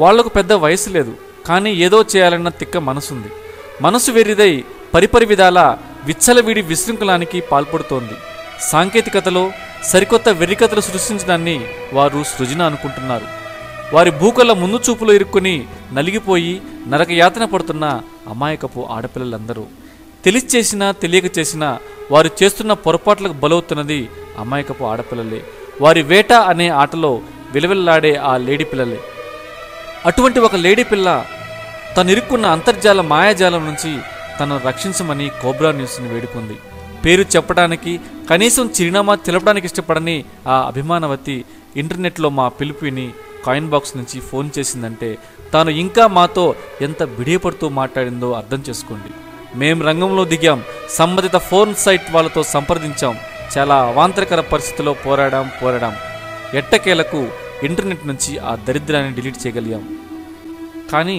వాళ్ళకు పెద్ద వయసు లేదు కానీ ఏదో చేయాలన్న తిక్క మనసుంది. మనసు వెర్రిదై పరిపరి విధాల విచ్చలవిడి విశృంఖలానికి పాల్పడుతోంది. సాంకేతికతలో సరికొత్త వెర్రికథలు సృష్టించడాన్ని వారు సృజన అనుకుంటున్నారు. వారి భూకల ముందు చూపులో ఇరుక్కుని నలిగిపోయి నరకయాతన పడుతున్న అమాయకపు ఆడపిల్లలందరూ. తెలిసి చేసినా తెలియక చేసినా వారు చేస్తున్న పొరపాట్లకు బలవుతున్నది అమాయకపు ఆడపిల్లలే. వారి వేట అనే ఆటలో విలవిల్లాడే ఆ లేడీ పిల్లలే. అటువంటి ఒక లేడీ పిల్ల తను ఇరుక్కున్న అంతర్జాల మాయాజాలం నుంచి తనను రక్షించమని కోబ్రా న్యూస్ని వేడుకుంది. పేరు చెప్పడానికి కనీసం చిరునామా తెలపడానికి ఇష్టపడని ఆ అభిమానవతి ఇంటర్నెట్లో మా పిలుపు విని కాయిన్ బాక్స్ నుంచి ఫోన్ చేసిందంటే తాను ఇంకా మాతో ఎంత బిడియపడుతూ మాట్లాడిందో అర్థం చేసుకోండి. మేం రంగంలో దిగాం. సంబంధిత ఫోన్ సైట్ వాళ్ళతో సంప్రదించాం. చాలా అవాంతరకర పరిస్థితిలో పోరాడాం పోరాడాం. ఎట్టకేలకు ఇంటర్నెట్ నుంచి ఆ దరిద్రాన్ని డిలీట్ చేయగలిగాం. కానీ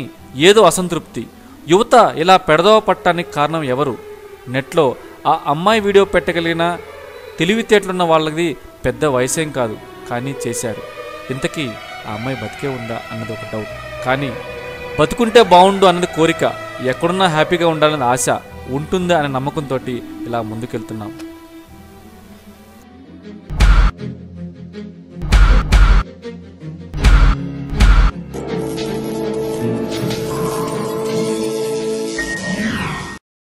ఏదో అసంతృప్తి. యువత ఇలా పెడదవ పట్టడానికి కారణం ఎవరు? నెట్లో ఆ అమ్మాయి వీడియో పెట్టగలిగిన తెలివితేటలున్న వాళ్ళది పెద్ద వయసేం కాదు. కానీ చేశారు. ఇంతకీ ఆ అమ్మాయి బతికే ఉందా అన్నది ఒక డౌట్ కానీ బతుకుంటే బాగుండు అన్నది కోరిక ఎక్కడున్నా హ్యాపీగా ఉండాలని ఆశ ఉంటుందా అనే నమ్మకంతో ఇలా ముందుకెళ్తున్నాం.